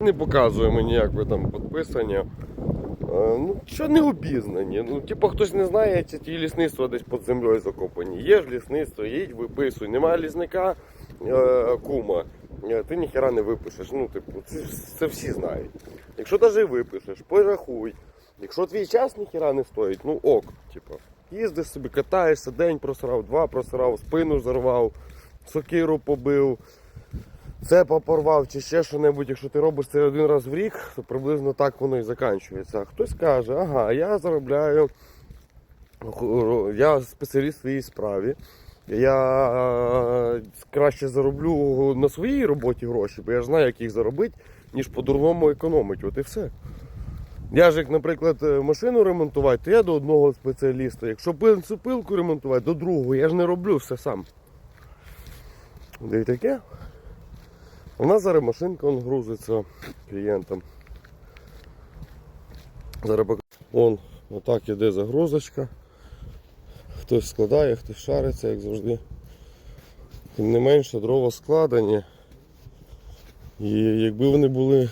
Не показуємо ніяк ви там підписані. Е, Ну, що не обізнані. Ну, типу, хтось не знає, ці ті лісництва десь під землею закопані. Є ж лісництво, їдь, виписуй. Немає лісника е, кума, е, ти ніхера не випишеш. Ну, типу, це, це всі знають. Якщо навіть випишеш, порахуй. Якщо твій час ніхера не стоїть, ну ок, типу. Їздиш собі, катаєшся, день просрав, два просрав, спину зарвав, сокиру побив, цепа порвав чи ще що-небудь, якщо ти робиш це один раз в рік, то приблизно так воно і закінчується. Хтось каже, ага, я заробляю, я спеціаліст в своїй справі. Я е, краще зароблю на своїй роботі гроші, бо я ж знаю, як їх заробити, ніж по-дурному економити. От і все. Я ж, як, наприклад, е, машину ремонтувати, то я до одного спеціаліста. Якщо пил- пилку ремонтувати, до другого. Я ж не роблю все сам. Де таке? У нас зараз машинка он грузиться клієнтам. Зараз. Вон, отак іде загрузочка. Хтось складає, хтось шариться, як завжди. Тим не менше дрова складені. І якби вони були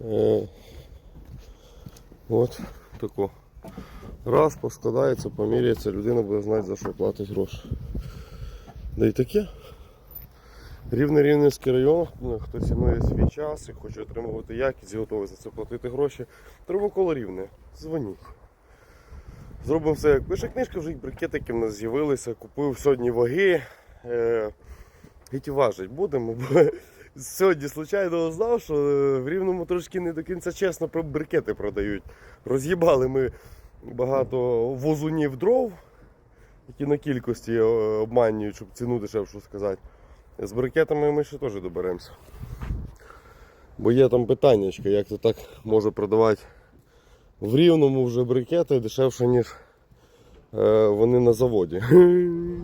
е, от тако. Раз поскладається, поміряється, людина буде знати за що платить гроші. Да й таке. Рівне Рівненський район, хто цінує свій час і хоче отримувати якість і готовий за це платити гроші. Треба коло рівне. Дзвоніть. Зробимо все, як пише книжка, вже брикетики в нас з'явилися. Купив сьогодні ваги. Е, важить будемо. Бо сьогодні случайно знав, що е, в рівному трошки не до кінця чесно брикети продають. Роз'їбали ми багато возунів дров, які на кількості е, обманюють, щоб ціну дешевшу сказати. З брикетами ми ще теж доберемося. Бо є там питання, як то так може продавати в рівному вже брикети дешевше, ніж е, вони на заводі.